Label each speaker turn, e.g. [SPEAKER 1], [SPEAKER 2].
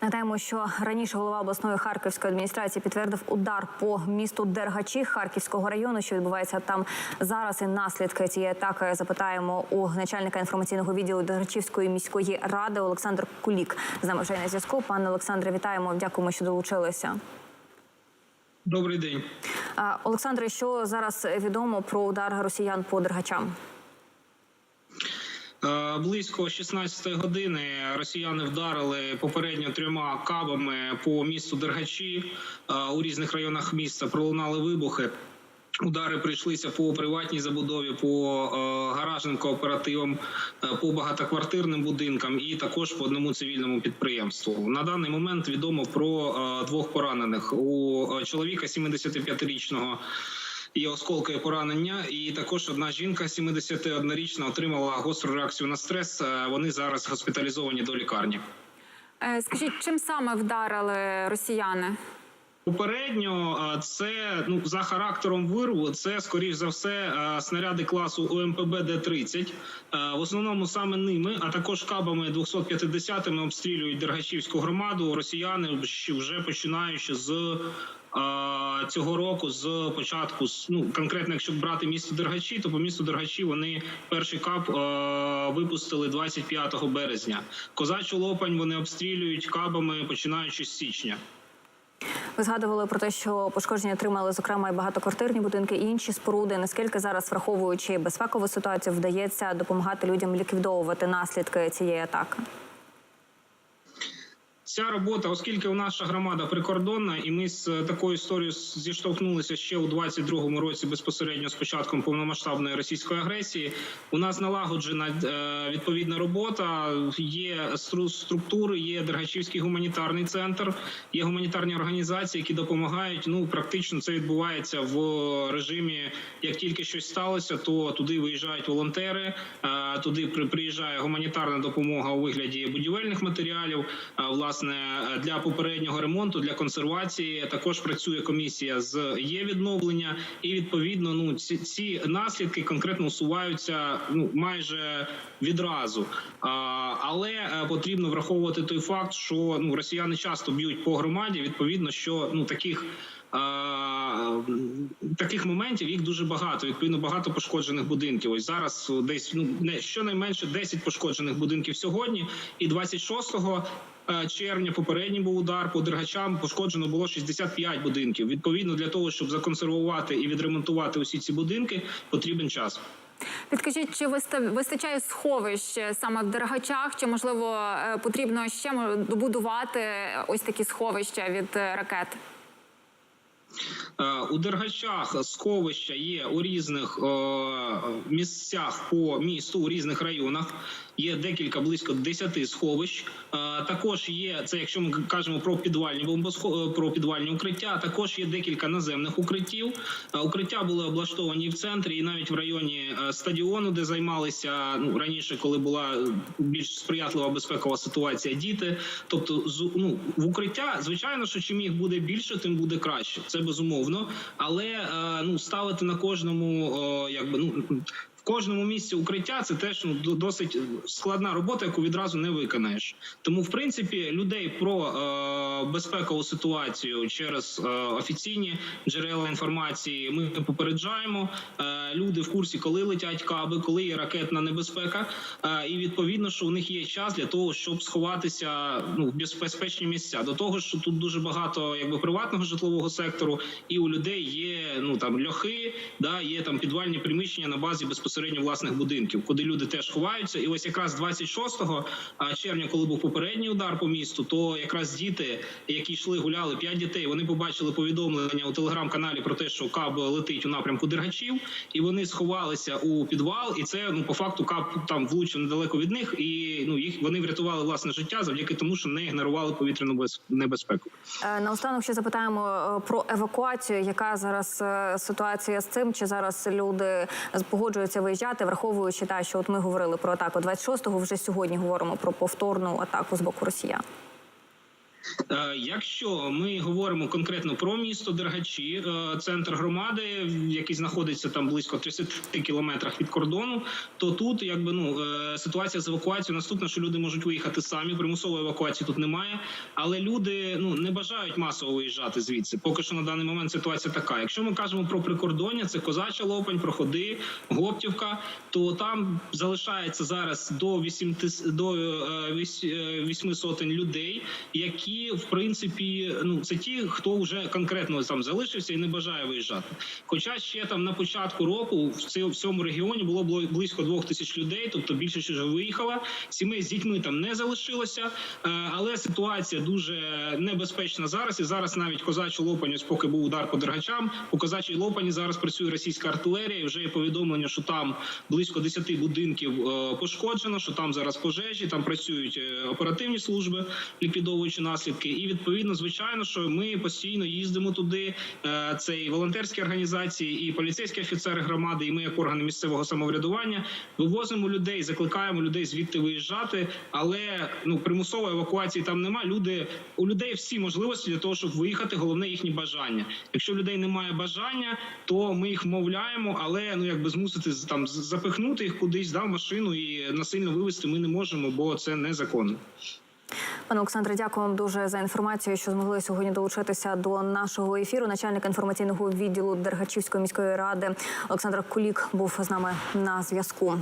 [SPEAKER 1] Нагадаємо, що раніше голова обласної харківської адміністрації підтвердив удар по місту Дергачі Харківського району, що відбувається там зараз. І наслідки цієї атаки запитаємо у начальника інформаційного відділу Дергачівської міської ради Олександр Кулік. З нами вже на зв'язку. Пане Олександре, вітаємо. Дякуємо, що долучилися.
[SPEAKER 2] Добрий день.
[SPEAKER 1] Олександре, що зараз відомо про удар росіян по Дергачам?
[SPEAKER 2] Е, Близько 16 години росіяни вдарили попередньо трьома кабами по місту Дергачі Е, у різних районах міста. Пролунали вибухи. Удари прийшлися по приватній забудові, по е, гаражним кооперативам, по багатоквартирним будинкам і також по одному цивільному підприємству. На даний момент відомо про двох поранених у чоловіка 75-річного. Є осколкові поранення, і також одна жінка 71-річна отримала гостру реакцію на стрес. Е, Вони зараз госпіталізовані до лікарні.
[SPEAKER 3] Е, Скажіть, чим саме вдарили росіяни?
[SPEAKER 2] Попередньо е, це ну за характером вирву. Це скоріш за все снаряди класу ОМПБ Д-30. Е, В основному саме ними, а також кабами 250-ми обстрілюють Дергачівську громаду. Росіяни вже починаючи з цього року, з початку ну конкретно, якщо брати місто Дергачі, то по місту Дергачі вони перший кап е, випустили 25 березня. Козачу лопань вони обстрілюють кабами починаючи з січня.
[SPEAKER 1] Ви згадували про те, що пошкодження отримали зокрема і багатоквартирні будинки і інші споруди. Наскільки зараз, враховуючи безпекову ситуацію, вдається допомагати людям ліквідовувати наслідки цієї атаки?
[SPEAKER 2] Ця робота, оскільки у наша громада прикордонна, і ми з е, такою історією зіштовхнулися ще у 22-му році безпосередньо з початком повномасштабної російської агресії. У нас налагоджена е, відповідна робота. Є структури, є Дергачівський гуманітарний центр, є гуманітарні організації, які допомагають. Ну практично це відбувається в режимі. Як тільки щось сталося, то туди виїжджають волонтери. е, Туди при- приїжджає гуманітарна допомога у вигляді будівельних матеріалів. е, Власне для попереднього ремонту, для консервації також працює комісія з є відновлення, і відповідно, ну ці, ці наслідки конкретно усуваються ну майже відразу. А, але е, потрібно враховувати той факт, що ну росіяни часто б'ють по громаді. Відповідно, що ну таких. А, таких моментів їх дуже багато. Відповідно, багато пошкоджених будинків. Ось зараз десь ну не щонайменше 10 пошкоджених будинків сьогодні, і 26-го е, червня попередній був удар по дергачам. Пошкоджено було 65 будинків. Відповідно, для того, щоб законсервувати і відремонтувати усі ці будинки, потрібен час.
[SPEAKER 3] Підкажіть, чи виста- вистачає сховищ саме в Дергачах, чи можливо е, потрібно ще добудувати ось такі сховища від е, ракет?
[SPEAKER 2] Е, У Дергачах сховища є у різних е, місцях по місту, у різних районах. Є декілька близько 10 сховищ. Е, Також є це, якщо ми кажемо про підвальні бомбосхо... про підвальні укриття. Також є декілька наземних укриттів. Укриття були облаштовані в центрі, і навіть в районі стадіону, де займалися ну раніше, коли була більш сприятлива безпекова ситуація. Діти, тобто, ну в укриття, звичайно, що чим їх буде більше, тим буде краще. Це безумовно. Але е, ну ставити на кожному, якби ну. Кожному місці укриття це теж ну досить складна робота, яку відразу не виконаєш. Тому, в принципі, людей про е, безпекову ситуацію через е, офіційні джерела інформації ми попереджаємо. Е, люди в курсі, коли летять каби, коли є ракетна небезпека, е, і відповідно, що у них є час для того, щоб сховатися ну в безпечні місця. До того що тут дуже багато якби приватного житлового сектору, і у людей є ну там льохи, да є там підвальні приміщення на базі безпосередньо власних будинків, куди люди теж ховаються. І ось якраз 26 а, червня, коли був попередній удар по місту, то якраз діти, які йшли, гуляли п'ять дітей, вони побачили повідомлення у телеграм-каналі про те, що каб летить у напрямку Дергачів, і вони сховалися у підвал. І це ну по факту каб там влучив недалеко від них, і ну їх вони врятували власне життя завдяки тому, що не ігнорували повітряну без- небезпеку.
[SPEAKER 1] Е, Наостанок ще запитаємо е, про евакуацію. Яка зараз е, ситуація з цим? Чи зараз люди погоджуються виїжджати, враховуючи те, що от ми говорили про атаку 26-го, вже сьогодні говоримо про повторну атаку з боку росіян?
[SPEAKER 2] Е, Якщо ми говоримо конкретно про місто Дергачі, е, центр громади, який знаходиться там близько 30 кілометрах від кордону, то тут якби ну е, ситуація з евакуацією наступна, що люди можуть виїхати самі. Примусової евакуації тут немає, але люди ну не бажають масово виїжджати звідси. Поки що на даний момент ситуація така. Якщо ми кажемо про прикордоння, це Козача Лопань, Проходи, Гоптівка, то там залишається зараз до 80, до е, вісь- е, вісьми сотень людей, які в принципі ну це ті, хто вже конкретно там залишився і не бажає виїжджати. Хоча ще там на початку року в цьому, регіоні було близько двох тисяч людей, тобто більше вже виїхала. Сімей з дітьми там не залишилося, е, але ситуація дуже небезпечна зараз. І зараз навіть козачу лопань, ось поки був удар по дергачам, по козачій лопані зараз працює російська артилерія. і Вже є повідомлення, що там близько 10 будинків е, пошкоджено, що там зараз пожежі, там працюють е, оперативні служби, ліквідовуючи наслідки. І відповідно, звичайно, що ми постійно їздимо туди. Е, Це і волонтерські організації, і поліцейські офіцери громади, і ми, як органи місцевого самоврядування, вивозимо людей, закликаємо людей звідти виїжджати. Але ну примусової евакуації там нема. Люди у людей всі можливості для того, щоб виїхати. Головне їхні бажання. Якщо людей немає бажання, то ми їх вмовляємо, але ну якби змусити там запихнути їх кудись да, в машину і насильно вивезти ми не можемо, бо це незаконно.
[SPEAKER 1] Пане Олександре, дякую вам дуже за інформацію, що змогли сьогодні долучитися до нашого ефіру. Начальник інформаційного відділу Дергачівської міської ради Олександр Кулік був з нами на зв'язку.